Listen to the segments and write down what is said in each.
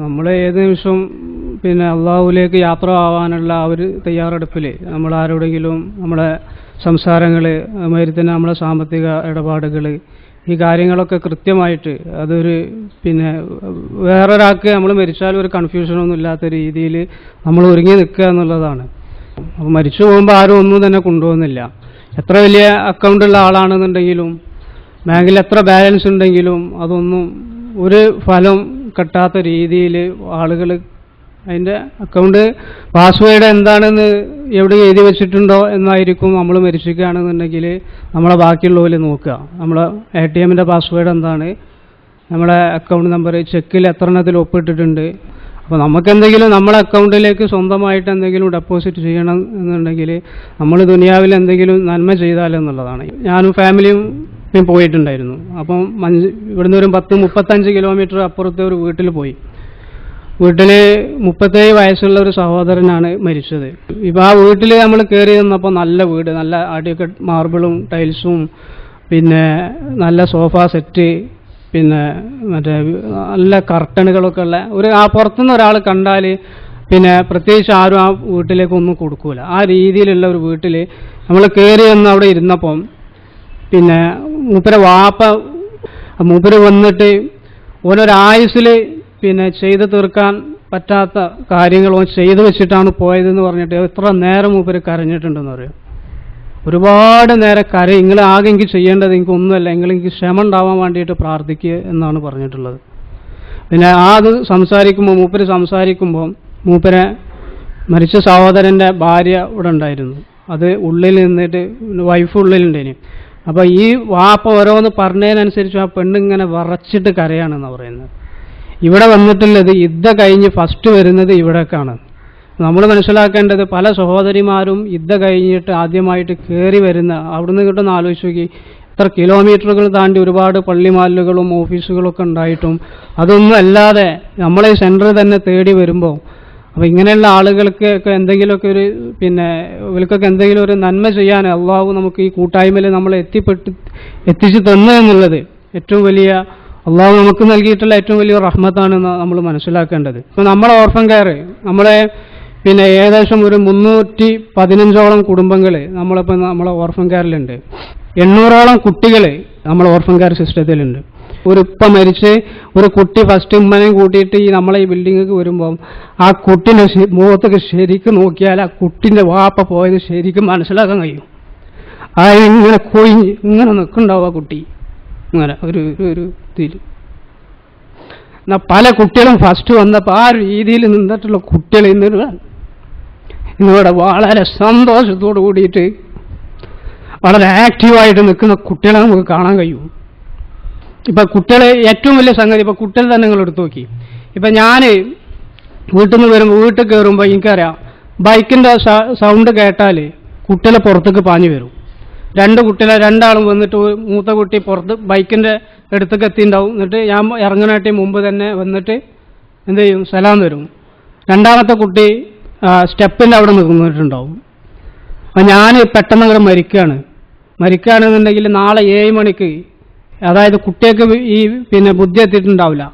നമ്മൾ ഏത് നിമിഷവും പിന്നെ അള്ളാഹുലേക്ക് യാത്ര ആവാനുള്ള ആ ഒരു തയ്യാറെടുപ്പിൽ നമ്മൾ ആരോടെങ്കിലും നമ്മളെ സംസാരങ്ങൾ അതുമാതിരി തന്നെ നമ്മളെ സാമ്പത്തിക ഇടപാടുകൾ ഈ കാര്യങ്ങളൊക്കെ കൃത്യമായിട്ട് അതൊരു പിന്നെ വേറൊരാൾക്ക് നമ്മൾ മരിച്ചാലും ഒരു കൺഫ്യൂഷനൊന്നും ഇല്ലാത്ത രീതിയിൽ നമ്മൾ ഒരുങ്ങി നിൽക്കുക എന്നുള്ളതാണ്. അപ്പോൾ മരിച്ചു പോകുമ്പോൾ ആരും ഒന്നും തന്നെ കൊണ്ടുപോകുന്നില്ല. എത്ര വലിയ അക്കൗണ്ടുള്ള ആളാണെന്നുണ്ടെങ്കിലും ബാങ്കിൽ എത്ര ബാലൻസ് ഉണ്ടെങ്കിലും അതൊന്നും ഒരു ഫലം കിട്ടാത്ത രീതിയിൽ ആളുകൾ അതിന്റെ അക്കൗണ്ട് പാസ്വേഡ് എന്താണെന്ന് എവിടെ എഴുതി വെച്ചിട്ടുണ്ടോ എന്നായിരിക്കും നമ്മൾ മരിച്ചിരിക്കുകയാണെന്നുണ്ടെങ്കിൽ നമ്മളെ ബാക്കിയുള്ളവർ നോക്കുക. നമ്മളെ എ ടി എമ്മിന്റെ പാസ്വേഡ് എന്താണ്? നമ്മളെ അക്കൗണ്ട് നമ്പർ ചെക്കിൽ എത്ര എണ്ണത്തിൽ ഒപ്പിട്ടിട്ടുണ്ട്? അപ്പോൾ നമുക്കെന്തെങ്കിലും നമ്മളെ അക്കൗണ്ടിലേക്ക് സ്വന്തമായിട്ട് എന്തെങ്കിലും ഡെപ്പോസിറ്റ് ചെയ്യണം എന്നുണ്ടെങ്കിൽ നമ്മൾ ദുനിയാവിൽ എന്തെങ്കിലും നന്മ ചെയ്താലെന്നുള്ളതാണ് ഞാനും ഫാമിലിയും ഞാൻ പോയിട്ടുണ്ടായിരുന്നു. അപ്പം മഞ്ച് ഇവിടുന്ന് ഒരു പത്ത് മുപ്പത്തഞ്ച് കിലോമീറ്റർ അപ്പുറത്തെ ഒരു വീട്ടിൽ പോയി. വീട്ടിൽ മുപ്പത്തേഴ് വയസ്സുള്ള ഒരു സഹോദരനാണ് മരിച്ചത്. ഇപ്പം ആ വീട്ടിൽ നമ്മൾ കയറി നിന്നപ്പോൾ നല്ല വീട് നല്ല അടിയൊക്കെ മാർബിളും ടൈൽസും പിന്നെ നല്ല സോഫ സെറ്റ് പിന്നെ മറ്റേ നല്ല കർട്ടണുകളൊക്കെ ഉള്ള ഒരു ആ പുറത്തുനിന്ന് ഒരാൾ കണ്ടാൽ പിന്നെ പ്രത്യേകിച്ച് ആരും ആ വീട്ടിലേക്കൊന്നും കൊടുക്കൂല. ആ രീതിയിലുള്ള ഒരു വീട്ടിൽ നമ്മൾ കയറി വന്ന് അവിടെ ഇരുന്നപ്പം പിന്നെ മൂപ്പരെ വാപ്പ മൂപ്പര് വന്നിട്ട് ഓനൊരായുസിൽ പിന്നെ ചെയ്തു തീർക്കാൻ പറ്റാത്ത കാര്യങ്ങൾ ഓൻ ചെയ്തു വെച്ചിട്ടാണ് പോയതെന്ന് പറഞ്ഞിട്ട് എത്ര നേരം മൂപ്പര് കരഞ്ഞിട്ടുണ്ടെന്ന് പറയും ഒരുപാട് നേരം കര നിങ്ങൾ ആകെ എനിക്ക് ചെയ്യേണ്ടത് എനിക്ക് ഒന്നുമല്ല. നിങ്ങൾ എനിക്ക് ക്ഷമ ഉണ്ടാവാൻ വേണ്ടിയിട്ട് പ്രാർത്ഥിക്കുക എന്നാണ് പറഞ്ഞിട്ടുള്ളത്. പിന്നെ ആ അത് സംസാരിക്കുമ്പോൾ മൂപ്പര് സംസാരിക്കുമ്പോൾ മൂപ്പരെ മരിച്ച സഹോദരന്റെ ഭാര്യ ഇവിടെ ഉണ്ടായിരുന്നു. അത് ഉള്ളിൽ നിന്നിട്ട് വൈഫ് ഉള്ളിലുണ്ടേന് അപ്പോൾ ഈ വാപ്പ ഓരോന്ന് പറഞ്ഞതിനനുസരിച്ച് ആ പെണ്ണിങ്ങനെ വറച്ചിട്ട് കരയാണെന്നാണ് പറയുന്നത്. ഇവിടെ വന്നിട്ടുള്ളത് യുദ്ധ കഴിഞ്ഞ് ഫസ്റ്റ് വരുന്നത് ഇവിടേക്കാണ്. നമ്മൾ മനസ്സിലാക്കേണ്ടത് പല സഹോദരിമാരും യുദ്ധ കഴിഞ്ഞിട്ട് ആദ്യമായിട്ട് കയറി വരുന്ന അവിടുന്ന് കിട്ടുന്ന ആലോചിച്ച് നോക്കി ഇത്ര കിലോമീറ്ററുകൾ താണ്ടി ഒരുപാട് പള്ളിമാലുകളും ഓഫീസുകളൊക്കെ ഉണ്ടായിട്ടും അതൊന്നും അല്ലാതെ നമ്മളെ സെന്ററിൽ തന്നെ തേടി വരുമ്പോൾ അപ്പോൾ ഇങ്ങനെയുള്ള ആളുകൾക്ക് ഒക്കെ എന്തെങ്കിലുമൊക്കെ ഒരു പിന്നെ ഇവർക്കൊക്കെ എന്തെങ്കിലും ഒരു നന്മ ചെയ്യാൻ അള്ളാഹു നമുക്ക് ഈ കൂട്ടായ്മയിൽ നമ്മൾ എത്തിപ്പെട്ട് എത്തിച്ചു തന്നു എന്നുള്ളത് ഏറ്റവും വലിയ അള്ളാഹു നമുക്ക് നൽകിയിട്ടുള്ള ഏറ്റവും വലിയ റഹ്മത്താണ് നമ്മൾ മനസ്സിലാക്കേണ്ടത്. ഇപ്പോൾ നമ്മളെ ഓർഫൻ കെയർ നമ്മളെ പിന്നെ ഏകദേശം ഒരു മുന്നൂറ്റി പതിനഞ്ചോളം കുടുംബങ്ങൾ നമ്മളിപ്പോൾ നമ്മളെ ഓർഫൻ കെയറിലുണ്ട് എണ്ണൂറോളം കുട്ടികൾ നമ്മളെ ഓർഫൻ കെയർ സിസ്റ്റത്തിലുണ്ട് ഒരു ഉപ്പ മരിച്ച് ഒരു കുട്ടി ഫസ്റ്റ് ഉമ്മനെയും കൂട്ടിയിട്ട് ഈ നമ്മളെ ഈ ബിൽഡിങ്ങിലേക്ക് വരുമ്പം ആ കുട്ടിന്റെ മുഖത്തൊക്കെ ശരിക്കും നോക്കിയാൽ ആ കുട്ടിന്റെ വാപ്പ പോയത് ശരിക്കും മനസ്സിലാക്കാൻ കഴിയും. ആ ഇങ്ങനെ കൊഴിഞ്ഞ് ഇങ്ങനെ നിൽക്കുന്നുണ്ടാവും ആ കുട്ടി. ഇങ്ങനെ ഒരു ഒരു- ഒരു ഇതിൽ എന്നാൽ പല കുട്ടികളും ഫസ്റ്റ് വന്നപ്പോൾ ആ രീതിയിൽ നിന്നിട്ടുള്ള കുട്ടികൾ ഇന്നൊരു ഇന്നിവിടെ വളരെ സന്തോഷത്തോട് കൂടിയിട്ട് വളരെ ആക്റ്റീവായിട്ട് നിൽക്കുന്ന കുട്ടികളെ നമുക്ക് കാണാൻ കഴിയും. ഇപ്പം കുട്ടികളെ ഏറ്റവും വലിയ സംഗതി ഇപ്പം കുട്ടികൾ തന്നെ നിങ്ങൾ എടുത്തു നോക്കി. ഇപ്പം ഞാൻ വീട്ടിൽ നിന്ന് വരുമ്പോൾ വീട്ടിൽ കയറുമ്പോൾ എനിക്കറിയാം ബൈക്കിന്റെ സൗണ്ട് കേട്ടാൽ കുട്ടികളെ പുറത്തേക്ക് പാഞ്ഞു വരും. രണ്ട് കുട്ടികളെ രണ്ടാളും വന്നിട്ട് മൂത്ത കുട്ടി പുറത്ത് ബൈക്കിന്റെ അടുത്തേക്ക് എത്തിയിട്ടുണ്ടാവും. എന്നിട്ട് ഞാൻ ഇറങ്ങാനായിട്ട് മുമ്പ് തന്നെ വന്നിട്ട് എന്ത് ചെയ്യും? സലാം തരും. രണ്ടാമത്തെ കുട്ടി സ്റ്റെപ്പിന്റെ അവിടെ നിന്നിട്ടുണ്ടാവും. അപ്പം ഞാൻ പെട്ടെന്ന് അങ്ങോട്ട് മരിക്കുകയാണ് മരിക്കുകയാണെന്നുണ്ടെങ്കിൽ നാളെ ഏഴ് മണിക്ക് അതായത് കുട്ടിയൊക്കെ ഈ പിന്നെ ബുദ്ധി എത്തിയിട്ടുണ്ടാവില്ല.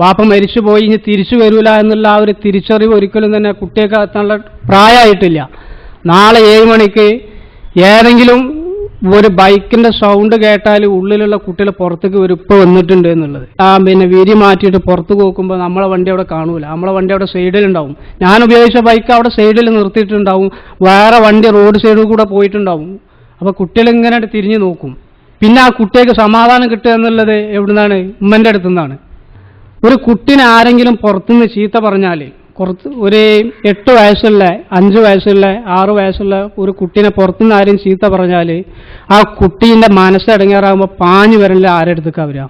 വാപ്പ മരിച്ചു പോയി ഇനി തിരിച്ചു വരൂല എന്നുള്ള ആ ഒരു തിരിച്ചറിവ് ഒരിക്കലും തന്നെ കുട്ടിയൊക്കെ എത്താനുള്ള പ്രായമായിട്ടില്ല. നാളെ ഏഴ് മണിക്ക് ഏതെങ്കിലും ഒരു ബൈക്കിന്റെ സൗണ്ട് കേട്ടാൽ ഉള്ളിലുള്ള കുട്ടികൾ പുറത്തേക്ക് വരും ഇപ്പൊ വന്നിട്ടുണ്ട് എന്നുള്ളത്. ആ പിന്നെ വിരി മാറ്റിയിട്ട് പുറത്ത് നോക്കുമ്പോൾ നമ്മളെ വണ്ടി അവിടെ കാണൂല. നമ്മളെ വണ്ടി അവിടെ സൈഡിലുണ്ടാവും ഞാൻ ഉപയോഗിച്ച ബൈക്ക് അവിടെ സൈഡിൽ നിർത്തിയിട്ടുണ്ടാവും. വേറെ വണ്ടി റോഡ് സൈഡിൽ കൂടെ പോയിട്ടുണ്ടാവും. അപ്പോൾ കുട്ടികൾ ഇങ്ങനെ തിരിഞ്ഞു നോക്കും. പിന്നെ ആ കുട്ടിക്ക് സമാധാനം കിട്ടുക എന്നുള്ളത് എവിടുന്നാണ്? ഉമ്മന്റെ അടുത്തു നിന്നാണ്. ഒരു കുട്ടിനെ ആരെങ്കിലും പുറത്തുനിന്ന് ചീത്ത പറഞ്ഞാൽ കുറച്ച് ഒരു എട്ട് വയസ്സുള്ള അഞ്ച് വയസ്സുള്ള ആറ് വയസ്സുള്ള ഒരു കുട്ടീനെ പുറത്തുനിന്ന് ആരും ചീത്ത പറഞ്ഞാൽ ആ കുട്ടീന്റെ മനസ്സടങ്ങാറാകുമ്പോൾ പാഞ്ഞു വരണില്ല ആരുടെ അടുത്തേക്കാ വരിക?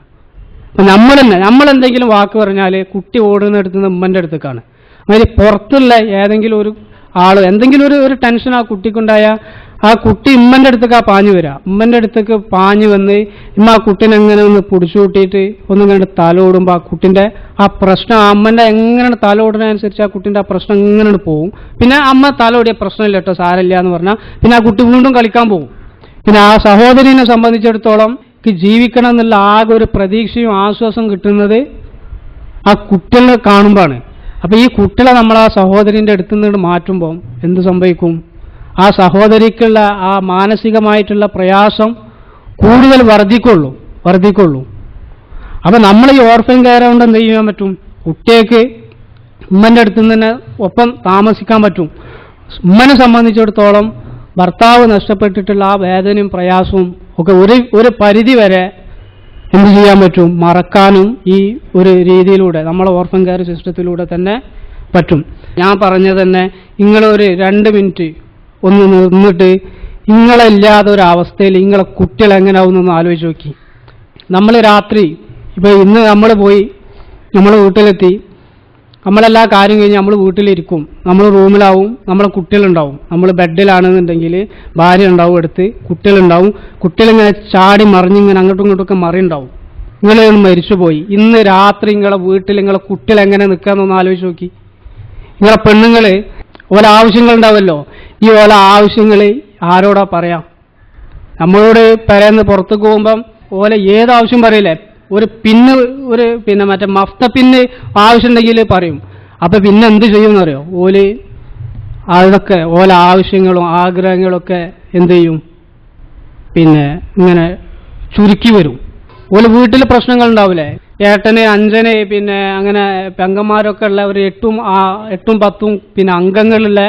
അപ്പം നമ്മൾ തന്നെ നമ്മൾ എന്തെങ്കിലും വാക്ക് പറഞ്ഞാൽ കുട്ടി ഓടുന്ന അടുത്തുനിന്ന് ഉമ്മന്റെ അടുത്തേക്കാണ്. അതായത് പുറത്തുള്ള ഏതെങ്കിലും ഒരു ആൾ എന്തെങ്കിലും ഒരു ഒരു ടെൻഷൻ ആ കുട്ടിക്കുണ്ടായ ആ കുട്ടി ഉമ്മന്റെ അടുത്തേക്ക് ആ പാഞ്ഞു വരിക ഉമ്മന്റെ അടുത്തേക്ക് പാഞ്ഞു വന്ന് ഇമ്മ ആ കുട്ടീനെ എങ്ങനെ ഒന്ന് പിടിച്ചു കൂട്ടിയിട്ട് ഒന്ന് ഇങ്ങനെ തലോടുമ്പോൾ ആ കുട്ടിന്റെ ആ പ്രശ്നം ആ അമ്മന്റെ എങ്ങനെ തലോടുന്നതനുസരിച്ച് ആ കുട്ടിന്റെ ആ പ്രശ്നം എങ്ങനെയാണ് പോകും പിന്നെ അമ്മ തലോടിയ പ്രശ്നമില്ല കേട്ടോ സാരമില്ല എന്ന് പറഞ്ഞാൽ പിന്നെ ആ കുട്ടി വീണ്ടും കളിക്കാൻ പോകും പിന്നെ ആ സഹോദരിനെ സംബന്ധിച്ചിടത്തോളം ജീവിക്കണം എന്നുള്ള ആകെ ഒരു പ്രതീക്ഷയും ആശ്വാസം കിട്ടുന്നത് ആ കുട്ടികളെ കാണുമ്പോഴാണ്. അപ്പോൾ ഈ കുട്ടികളെ നമ്മൾ ആ സഹോദരിന്റെ അടുത്ത് നിന്ന് മാറ്റുമ്പോൾ എന്ത് സംഭവിക്കും? ആ സഹോദരിക്കുള്ള ആ മാനസികമായിട്ടുള്ള പ്രയാസം കൂടുതൽ വർദ്ധിക്കുള്ളൂ വർദ്ധിക്കുള്ളൂ. അപ്പം നമ്മൾ ഈ ഓർഫൻ കെയർ കൊണ്ട് എന്ത് ചെയ്യാൻ പറ്റും? കുട്ടിയേക്ക് ഉമ്മന്റെ അടുത്ത് തന്നെ ഒപ്പം താമസിക്കാൻ പറ്റും. ഉമ്മനെ സംബന്ധിച്ചിടത്തോളം ഭർത്താവ് നഷ്ടപ്പെട്ടിട്ടുള്ള ആ വേദനയും പ്രയാസവും ഒക്കെ ഒരു ഒരു പരിധി വരെ എന്ത് ചെയ്യാൻ പറ്റും? മറക്കാനും ഈ ഒരു രീതിയിലൂടെ നമ്മളെ ഓർഫൻ കെയർ സിസ്റ്റത്തിലൂടെ തന്നെ പറ്റും. ഞാൻ പറഞ്ഞ തന്നെ നിങ്ങളൊരു രണ്ട് മിനിറ്റ് ഒന്ന് നിന്നിട്ട് നിങ്ങളില്ലാതെ ഒരവസ്ഥയിൽ നിങ്ങളെ കുട്ടികൾ എങ്ങനെ ആവുമെന്ന് ആലോചിച്ച് നോക്കി. നമ്മൾ രാത്രി ഇപ്പോൾ ഇന്ന് നമ്മൾ പോയി നമ്മൾ വീട്ടിലെത്തി നമ്മളെല്ലാ കാര്യം കഴിഞ്ഞ് നമ്മൾ വീട്ടിലിരിക്കും. നമ്മൾ റൂമിലാവും നമ്മളെ കുട്ടികളുണ്ടാവും. നമ്മൾ ബെഡിലാണെന്നുണ്ടെങ്കിൽ ഭാര്യ ഉണ്ടാവും എടുത്ത് കുട്ടികളുണ്ടാവും. കുട്ടികളിങ്ങനെ ചാടി മറിഞ്ഞിങ്ങനെ അങ്ങോട്ടും ഇങ്ങോട്ടും ഒക്കെ മറിയുണ്ടാവും. നിങ്ങളെ മരിച്ചുപോയി. ഇന്ന് രാത്രി നിങ്ങളെ വീട്ടിൽ നിങ്ങളെ കുട്ടികൾ എങ്ങനെ നിൽക്കാന്നൊന്ന് ആലോചിച്ച് നോക്കി. നിങ്ങളെ പെണ്ണുങ്ങൾ ഓരോ ആവശ്യങ്ങൾ ഉണ്ടാവുമല്ലോ ഈ ഓല ആവശ്യങ്ങൾ ആരോടാ പറയാം? നമ്മളോട് പെരേന്ന് പുറത്തേക്ക് പോകുമ്പം ഓല ഏത് ആവശ്യം പറയില്ലേ? ഒരു പിന്ന് ഒരു പിന്നെ മറ്റേ മഫ്ത പിന്ന് ആവശ്യമുണ്ടെങ്കിൽ പറയും. അപ്പൊ പിന്നെ എന്ത് ചെയ്യുമെന്ന് അറിയോ ഓൽ അതൊക്കെ ഓല ആവശ്യങ്ങളും ആഗ്രഹങ്ങളൊക്കെ എന്ത് ചെയ്യും? പിന്നെ ഇങ്ങനെ ചുരുക്കി വരും. ഓൽ വീട്ടിൽ പ്രശ്നങ്ങൾ ഉണ്ടാവില്ലേ ഏട്ടന് അഞ്ചന് പിന്നെ അങ്ങനെ പെങ്ങന്മാരൊക്കെ ഉള്ള ഒരു എട്ടും എട്ടും പത്തും പിന്നെ അംഗങ്ങളുള്ള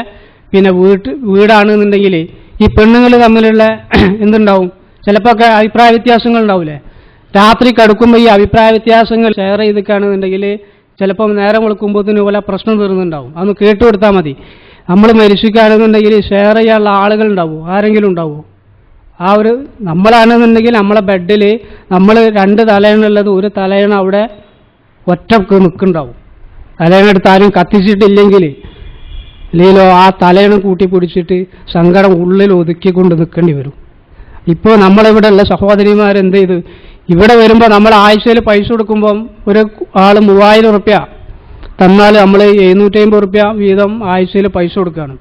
പിന്നെ വീട്ട് വീടാണെന്നുണ്ടെങ്കിൽ ഈ പെണ്ണുങ്ങൾ തമ്മിലുള്ള എന്തുണ്ടാവും? ചിലപ്പോൾ ഒക്കെ അഭിപ്രായ വ്യത്യാസങ്ങൾ ഉണ്ടാവില്ലേ രാത്രി കടുക്കുമ്പോൾ ഈ അഭിപ്രായ വ്യത്യാസങ്ങൾ ഷെയർ ചെയ്തിട്ടാണെന്നുണ്ടെങ്കിൽ ചിലപ്പം നേരം വെളുക്കുമ്പോഴത്തേന് പോലെ പ്രശ്നം തീർന്നുണ്ടാവും അതൊന്ന് കേട്ടു കൊടുത്താൽ മതി. നമ്മൾ മരിച്ചിരിക്കുകയാണെന്നുണ്ടെങ്കിൽ ഷെയർ ചെയ്യാനുള്ള ആളുകൾ ഉണ്ടാവും? ആരെങ്കിലും ഉണ്ടാവുമോ ആ ഒരു നമ്മളാണെന്നുണ്ടെങ്കിൽ നമ്മളെ ബെഡിൽ നമ്മൾ രണ്ട് തലയണുള്ളത്. ഒരു തലയണ അവിടെ ഒറ്റ നിൽക്കുന്നുണ്ടാവും. തലയണ എടുത്ത് ആരും കത്തിച്ചിട്ടില്ലെങ്കിൽ ഇല്ലെങ്കിലോ ആ തലയണ കൂട്ടി പിടിച്ചിട്ട് സങ്കടം ഉള്ളിൽ ഒതുക്കിക്കൊണ്ട് നിൽക്കേണ്ടി വരും. ഇപ്പോൾ നമ്മളിവിടെ ഉള്ള സഹോദരിമാർ എന്ത് ചെയ്തു? ഇവിടെ വരുമ്പോൾ നമ്മൾ ആഴ്ചയിൽ പൈസ കൊടുക്കുമ്പം ഒരു ആൾ മൂവായിരം റുപ്യ തന്നാൽ നമ്മൾ എഴുന്നൂറ്റി അമ്പത് റുപ്യ വീതം ആഴ്ചയിൽ പൈസ കൊടുക്കുകയാണ്.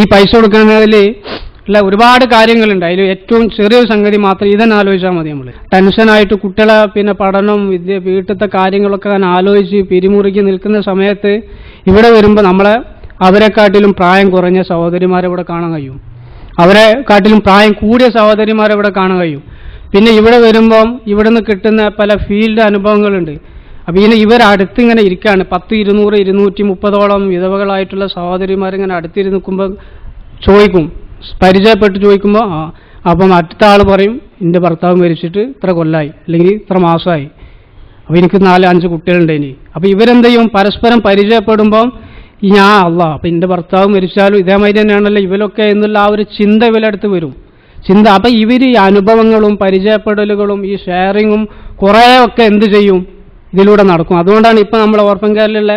ഈ പൈസ കൊടുക്കുന്നതിൽ ഉള്ള ഒരുപാട് കാര്യങ്ങളുണ്ട്. അതിൽ ഏറ്റവും ചെറിയൊരു സംഗതി മാത്രം ഇതന്നെ ആലോചിച്ചാൽ മതി നമ്മൾ ടെൻഷനായിട്ട് കുട്ടികളെ പിന്നെ പഠനം വിദ്യ വീട്ടിലത്തെ കാര്യങ്ങളൊക്കെ ആലോചിച്ച് പിരിമുറുക്കി നിൽക്കുന്ന സമയത്ത് ഇവിടെ വരുമ്പോൾ നമ്മളെ അവരെക്കാട്ടിലും പ്രായം കുറഞ്ഞ സഹോദരിമാരെ ഇവിടെ കാണാൻ കഴിയും. അവരെ കാട്ടിലും പ്രായം കൂടിയ സഹോദരിമാരെ ഇവിടെ കാണാൻ കഴിയും. പിന്നെ ഇവിടെ വരുമ്പം ഇവിടെ നിന്ന് കിട്ടുന്ന പല ഫീൽഡ് അനുഭവങ്ങളുണ്ട്. അപ്പം ഇങ്ങനെ ഇവർ ഇങ്ങനെ ഇരിക്കുകയാണ് പത്ത് ഇരുന്നൂറ് ഇരുന്നൂറ്റി മുപ്പതോളം വിധവകളായിട്ടുള്ള സഹോദരിമാരിങ്ങനെ അടുത്തിരുന്ന് നിൽക്കുമ്പോൾ ചോദിക്കും. പരിചയപ്പെട്ട് ചോദിക്കുമ്പോൾ ആ അപ്പം അടുത്ത ആൾ പറയും എന്റെ ഭർത്താവ് മരിച്ചിട്ട് ഇത്ര കൊല്ലായി അല്ലെങ്കിൽ ഇത്ര മാസമായി. അപ്പോൾ എനിക്ക് നാല് അഞ്ച് കുട്ടികളുണ്ട് ഇനി. അപ്പോൾ ഇവരെന്ത് ചെയ്യും? പരസ്പരം പരിചയപ്പെടുമ്പം ഞാൻ അല്ല അപ്പം എന്റെ ഭർത്താവ് മരിച്ചാലും ഇതേമാതിരി തന്നെയാണല്ലോ ഇവരൊക്കെ എന്നുള്ള ആ ഒരു ചിന്ത ഇവരടുത്ത് വരും. ചിന്ത അപ്പം ഇവർ ഈ അനുഭവങ്ങളും പരിചയപ്പെടലുകളും ഈ ഷെയറിങ്ങും കുറേ ഒക്കെ എന്ത് ചെയ്യും? ഇതിലൂടെ നടക്കും. അതുകൊണ്ടാണ് ഇപ്പം നമ്മൾ ഓർഫൻ കെയറിലുള്ള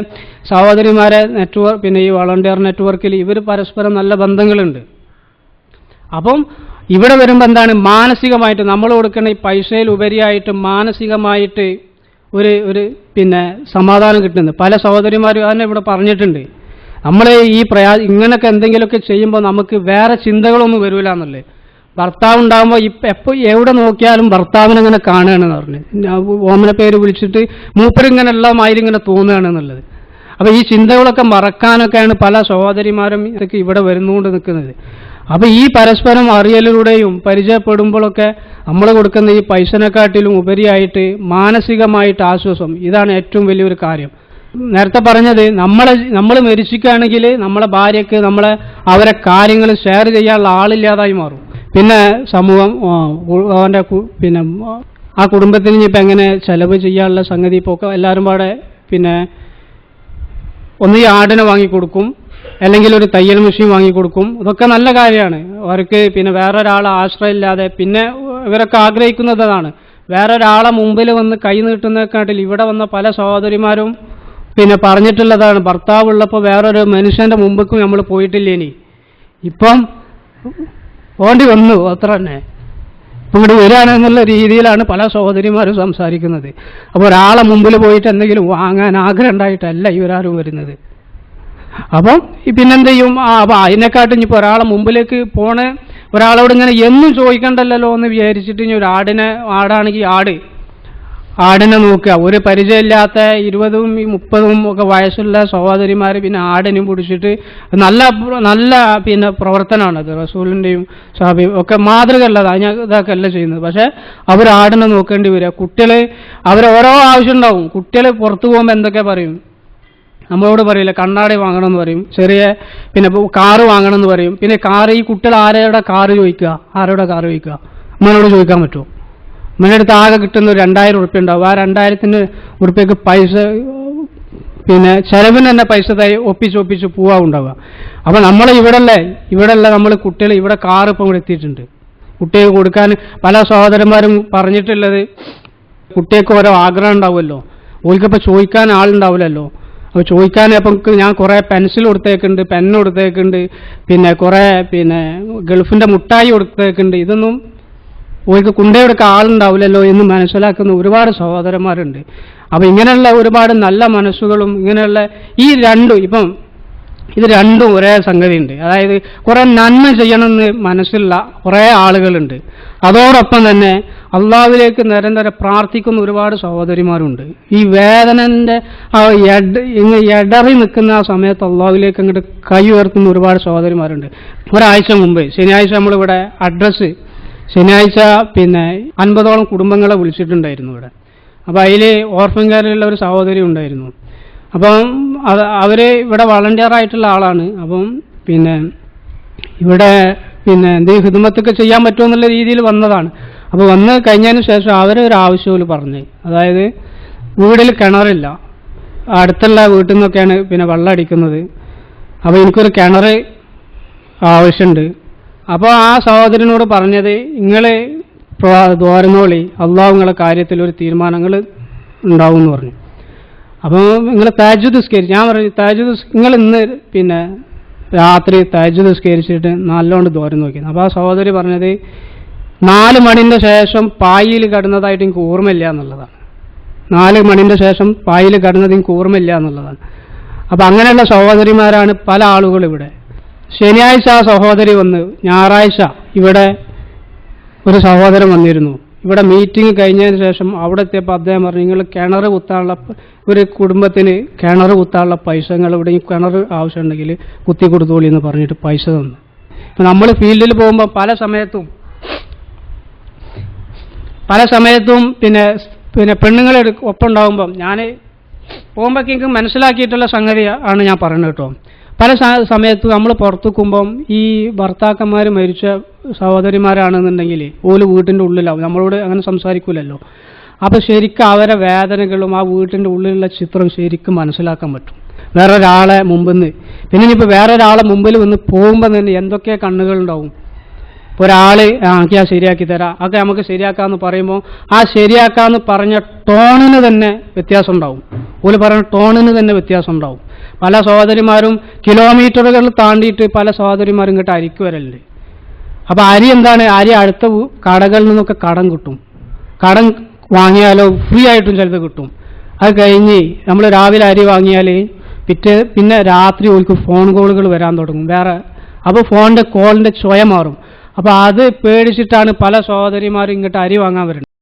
സഹോദരിമാരെ നെറ്റ്വർക്ക് പിന്നെ ഈ വളണ്ടിയർ നെറ്റ്വർക്കിൽ ഇവർ പരസ്പരം നല്ല ബന്ധങ്ങളുണ്ട്. അപ്പം ഇവിടെ വരുമ്പോൾ എന്താണ്? മാനസികമായിട്ട് നമ്മൾ കൊടുക്കുന്ന ഈ പൈസയിൽ ഉപരിയായിട്ട് മാനസികമായിട്ട് ഒരു ഒരു പിന്നെ സമാധാനം കിട്ടുന്നത്. പല സഹോദരിമാരും അതിനെ ഇവിടെ പറഞ്ഞിട്ടുണ്ട്. നമ്മൾ ഈ പ്രയാ ഇങ്ങനെയൊക്കെ എന്തെങ്കിലുമൊക്കെ ചെയ്യുമ്പോൾ നമുക്ക് വേറെ ചിന്തകളൊന്നും വരില്ല എന്നല്ലേ? ഭർത്താവ് ഉണ്ടാകുമ്പോൾ ഇപ്പം എപ്പോൾ എവിടെ നോക്കിയാലും ഭർത്താവിനെ ഇങ്ങനെ കാണുകയാണെന്ന് പറഞ്ഞു. ഓമന പേര് വിളിച്ചിട്ട് മൂപ്പരിങ്ങനെ ഉള്ള മാതിരി ഇങ്ങനെ തോന്നുകയാണെന്നുള്ളത് അപ്പോൾ ഈ ചിന്തകളൊക്കെ മറക്കാനൊക്കെയാണ് പല സഹോദരിമാരും ഇതൊക്കെ ഇവിടെ വരുന്നുകൊണ്ട് നിൽക്കുന്നത്. അപ്പോൾ ഈ പരസ്പരം അറിയലിലൂടെയും പരിചയപ്പെടുമ്പോഴൊക്കെ നമ്മൾ കൊടുക്കുന്ന ഈ പൈസനെക്കാട്ടിലും ഉപരിയായിട്ട് മാനസികമായിട്ട് ആശ്വാസം ഇതാണ് ഏറ്റവും വലിയൊരു കാര്യം. നേരത്തെ പറഞ്ഞത് നമ്മളെ നമ്മൾ മരിച്ചിക്കുകയാണെങ്കിൽ നമ്മളെ ഭാര്യയ്ക്ക് നമ്മളെ അവരെ കാര്യങ്ങൾ ഷെയർ ചെയ്യാനുള്ള ആളില്ലാതായി മാറും. പിന്നെ സമൂഹം അവന്റെ പിന്നെ ആ കുടുംബത്തിന് ഇനിയിപ്പോൾ എങ്ങനെ ചെലവ് ചെയ്യാനുള്ള സംഗതി ഇപ്പോൾ ഒക്കെ എല്ലാവരും പാടെ പിന്നെ ഒന്ന് ഈ ആടിനെ വാങ്ങിക്കൊടുക്കും അല്ലെങ്കിൽ ഒരു തയ്യൽ മെഷീൻ വാങ്ങിക്കൊടുക്കും ഇതൊക്കെ നല്ല കാര്യമാണ്. അവർക്ക് പിന്നെ വേറൊരാളെ ആശ്രയമില്ലാതെ പിന്നെ ഇവരൊക്കെ ആഗ്രഹിക്കുന്നതാണ്. വേറൊരാളെ മുമ്പിൽ വന്ന് കൈ നീട്ടുന്നതിനെക്കാട്ടിൽ ഇവിടെ വന്ന പല സഹോദരിമാരും പിന്നെ പറഞ്ഞിട്ടുള്ളതാണ് ഭർത്താവ് ഉള്ളപ്പോൾ വേറൊരു മനുഷ്യന്റെ മുമ്പേക്കും നമ്മൾ പോയിട്ടില്ല ഇനി? ഇപ്പം ഓണ്ടി വന്നു അത്ര തന്നെ. ഇവിടെ വരികയാണെന്നുള്ള രീതിയിലാണ് പല സഹോദരിമാരും സംസാരിക്കുന്നത്. അപ്പോൾ ഒരാളെ മുമ്പിൽ പോയിട്ട് എന്തെങ്കിലും വാങ്ങാൻ ആഗ്രഹം ഉണ്ടായിട്ടല്ല ഇവരാരും വരുന്നത്. അപ്പം പിന്നെന്ത് ചെയ്യും? ആ അപ്പം അതിനെക്കാട്ടും ഇനിയിപ്പോൾ ഒരാളെ മുമ്പിലേക്ക് പോണേ ഒരാളോട് ഇങ്ങനെ എന്നും ചോദിക്കണ്ടല്ലോ എന്ന് വിചാരിച്ചിട്ട് ഇനി ഒരു ആടിനെ ആടാണെങ്കിൽ ആട് ആടിനെ നോക്കുക. ഒരു പരിചയമില്ലാത്ത ഇരുപതും മുപ്പതും ഒക്കെ വയസ്സുള്ള സഹോദരിമാർ പിന്നെ ആടിനും പിടിച്ചിട്ട് നല്ല നല്ല പിന്നെ പ്രവർത്തനമാണ് അത്. റസൂലിന്റെയും സാബിയും ഒക്കെ മാതൃക അല്ലാതെ ഞാൻ ഇതൊക്കെ അല്ല ചെയ്യുന്നത്. പക്ഷേ അവർ ആടിനെ നോക്കേണ്ടി വരിക. കുട്ടികൾ അവർ ഓരോ ആവശ്യം ഉണ്ടാവും. കുട്ടികൾ പുറത്തു പോകുമ്പോൾ എന്തൊക്കെ പറയും? നമ്മളോട് പറയില്ല കണ്ണാടി വാങ്ങണം എന്ന് പറയും. ചെറിയ പിന്നെ കാറ് വാങ്ങണം എന്ന് പറയും. പിന്നെ കാറ് ഈ കുട്ടികൾ ആരുടെ കാറ് ചോദിക്കുക? ആരോടെ കാറ് ചോദിക്കുക? അമ്മനോട് ചോദിക്കാൻ പറ്റുമോ? അടുത്ത് ആകെ കിട്ടുന്ന ഒരു രണ്ടായിരം ഉറുപ്പ്യ ഉണ്ടാവും. ആ രണ്ടായിരത്തിന് ഉറുപ്പ്യക്ക് പൈസ പിന്നെ ചെലവിന് തന്നെ പൈസ തൈ ഒപ്പിച്ച് ഒപ്പിച്ച് പോവാ ഉണ്ടാവുക. അപ്പം നമ്മൾ ഇവിടെയല്ലേ ഇവിടെയല്ല നമ്മൾ കുട്ടികൾ ഇവിടെ കാറ് ഇപ്പം ഇവിടെ എത്തിയിട്ടുണ്ട്. കുട്ടികൾക്ക് കൊടുക്കാൻ പല സഹോദരന്മാരും പറഞ്ഞിട്ടുള്ളത് കുട്ടികൾക്ക് ഓരോ ആഗ്രഹം ഉണ്ടാവുമല്ലോ. ഓൽക്കിപ്പോൾ ചോദിക്കാൻ ആളുണ്ടാവില്ലല്ലോ. അപ്പോൾ ചോദിക്കാൻ അപ്പം ഞാൻ കുറേ പെൻസിൽ കൊടുത്തേക്കുണ്ട് പെൻ കൊടുത്തേക്കുണ്ട് പിന്നെ കുറേ പിന്നെ ഗൾഫിന്റെ മുട്ടായി കൊടുത്തേക്കുണ്ട് ഇതൊന്നും ഓർക്ക് കൊണ്ടുപോയെടുക്കാൻ ആളുണ്ടാവില്ലല്ലോ എന്ന് മനസ്സിലാക്കുന്ന ഒരുപാട് സഹോദരന്മാരുണ്ട്. അപ്പോൾ ഇങ്ങനെയുള്ള ഒരുപാട് നല്ല മനസ്സുകളും ഇങ്ങനെയുള്ള ഈ രണ്ടും ഇപ്പം ഇത് രണ്ടും ഒരേ സംഗതിയുണ്ട്. അതായത് കുറേ നന്മ ചെയ്യണമെന്ന് മനസ്സിലുള്ള കുറേ ആളുകളുണ്ട്. അതോടൊപ്പം തന്നെ അള്ളാഹുവിലേക്ക് നിരന്തരം പ്രാർത്ഥിക്കുന്ന ഒരുപാട് സഹോദരിമാരുണ്ട്. ഈ വേദനന്റെ ആ ഇങ്ങ് എടറി നിൽക്കുന്ന ആ സമയത്ത് അള്ളാഹുവിലേക്ക് അങ്ങോട്ട് കൈ ഉയർത്തുന്ന ഒരുപാട് സഹോദരിമാരുണ്ട്. ഒരാഴ്ച മുമ്പ് ശനിയാഴ്ച നമ്മളിവിടെ അഡ്രസ്സ് ശനിയാഴ്ച പിന്നെ അൻപതോളം കുടുംബങ്ങളെ വിളിച്ചിട്ടുണ്ടായിരുന്നു ഇവിടെ. അപ്പോൾ അതിൽ ഓർഫൻ കെയറിലുള്ള ഒരു സഹോദരി ഉണ്ടായിരുന്നു. അപ്പം അത് അവർ ഇവിടെ വളണ്ടിയർ ആയിട്ടുള്ള ആളാണ്. അപ്പം പിന്നെ ഇവിടെ പിന്നെ എന്തെങ്കിലും ഹിദമത്തൊക്കെ ചെയ്യാൻ പറ്റുമോ എന്നുള്ള രീതിയിൽ വന്നതാണ്. അപ്പോൾ വന്ന് കഴിഞ്ഞതിന് ശേഷം അവരൊരു ആവശ്യമില്ല പറഞ്ഞു. അതായത് വീടിൽ കിണറില്ല. അടുത്തുള്ള വീട്ടിൽ നിന്നൊക്കെയാണ് പിന്നെ വെള്ളം അടിക്കുന്നത്. അപ്പോൾ എനിക്കൊരു കിണർ ആവശ്യമുണ്ട്. അപ്പോൾ ആ സഹോദരനോട് പറഞ്ഞത് നിങ്ങൾ ദ്വാരനോളി അള്ളാഹു നിങ്ങളെ കാര്യത്തിൽ ഒരു തീരുമാനങ്ങൾ ഉണ്ടാവും എന്ന് പറഞ്ഞു. അപ്പോൾ നിങ്ങൾ താജു ദുസ്കരിച്ച് ഞാൻ പറഞ്ഞു താജുദ് നിങ്ങൾ ഇന്ന് പിന്നെ രാത്രി താജു ദുസ്കരിച്ചിട്ട് നല്ലോണം ദ്വാരം നോക്കി. അപ്പോൾ ആ സഹോദരി പറഞ്ഞത് നാല് മണിന്റെ ശേഷം പായിൽ കടന്നതായിട്ട് എനിക്ക് ഓർമ്മയില്ല എന്നുള്ളതാണ്. നാല് മണിന്റെ ശേഷം പായിൽ കടന്നത് എനിക്ക് ഓർമ്മയില്ല എന്നുള്ളതാണ്. അപ്പം അങ്ങനെയുള്ള സഹോദരിമാരാണ് പല ആളുകളും ഇവിടെ. ശനിയാഴ്ച ആ സഹോദരി വന്ന് ഞായറാഴ്ച ഇവിടെ ഒരു സഹോദരൻ വന്നിരുന്നു. ഇവിടെ മീറ്റിംഗ് കഴിഞ്ഞതിന് ശേഷം അവിടെ എത്തിയപ്പോൾ അദ്ദേഹം പറഞ്ഞു നിങ്ങൾ കിണർ കുത്താനുള്ള ഒരു കുടുംബത്തിന് കിണർ കുത്താനുള്ള പൈസ നിങ്ങൾ ഇവിടെ കിണർ ആവശ്യമുണ്ടെങ്കിൽ കുത്തി കൊടുത്തോളി എന്ന് പറഞ്ഞിട്ട് പൈസ തന്നു. നമ്മൾ ഫീൽഡിൽ പോകുമ്പോൾ പല സമയത്തും പല സമയത്തും പിന്നെ പിന്നെ പെണ്ണുങ്ങളെ ഒപ്പം ഉണ്ടാകുമ്പം ഞാൻ പോകുമ്പോഴേക്ക് എനിക്ക് മനസ്സിലാക്കിയിട്ടുള്ള സംഗതി ആണ് ഞാൻ പറയുന്നത് കേട്ടോ. പല സമയത്ത് നമ്മൾ നമ്മൾ പുറത്തുക്കുമ്പം ഈ ഭർത്താക്കന്മാർ മരിച്ച സഹോദരിമാരാണെന്നുണ്ടെങ്കിൽ ഓൽ വീട്ടിന്റെ ഉള്ളിലാവും. നമ്മളോട് അങ്ങനെ സംസാരിക്കൂലല്ലോ. അപ്പോൾ ശരിക്കും അവരെ വേദനകളും ആ വീട്ടിന്റെ ഉള്ളിലുള്ള ചിത്രം ശരിക്കും മനസ്സിലാക്കാൻ പറ്റും. വേറൊരാളെ മുമ്പിൽ നിന്ന് പിന്നെ ഇനിയിപ്പോൾ വേറൊരാളെ മുമ്പിൽ വന്ന് പോകുമ്പോൾ തന്നെ എന്തൊക്കെ കണ്ണുകളുണ്ടാവും? ഒരാൾ ആ ശരിയാക്കി തരാം. അതൊക്കെ നമുക്ക് ശരിയാക്കാമെന്ന് പറയുമ്പോൾ ആ ശരിയാക്കാമെന്ന് പറഞ്ഞ ടോണിന് തന്നെ വ്യത്യാസം ഉണ്ടാവും ഓൽ പറയുന്ന ടോണിന് തന്നെ വ്യത്യാസം ഉണ്ടാവും പല സഹോദരിമാരും കിലോമീറ്ററുകൾ താണ്ടിയിട്ട് പല സഹോദരിമാരും ഇങ്ങോട്ട് അരിക്ക് വരലുണ്ട്. അപ്പോൾ അരി എന്താണ്? അരി അടുത്ത കടകളിൽ നിന്നൊക്കെ കടം കിട്ടും. കടം വാങ്ങിയാലോ ഫ്രീ ആയിട്ടും ചിലത് കിട്ടും. അത് കഴിഞ്ഞ് നമ്മൾ രാവിലെ അരി വാങ്ങിയാൽ പിറ്റേ പിന്നെ രാത്രി ഓൾക്ക് ഫോൺ കോളുകൾ വരാൻ തുടങ്ങും. വേറെ അപ്പോൾ ഫോണിന്റെ കോളിന്റെ ചുയ മാറും. അപ്പോൾ അത് പേടിച്ചിട്ടാണ് പല സഹോദരിമാരും ഇങ്ങോട്ട് അരി വാങ്ങാൻ വരുന്നത്.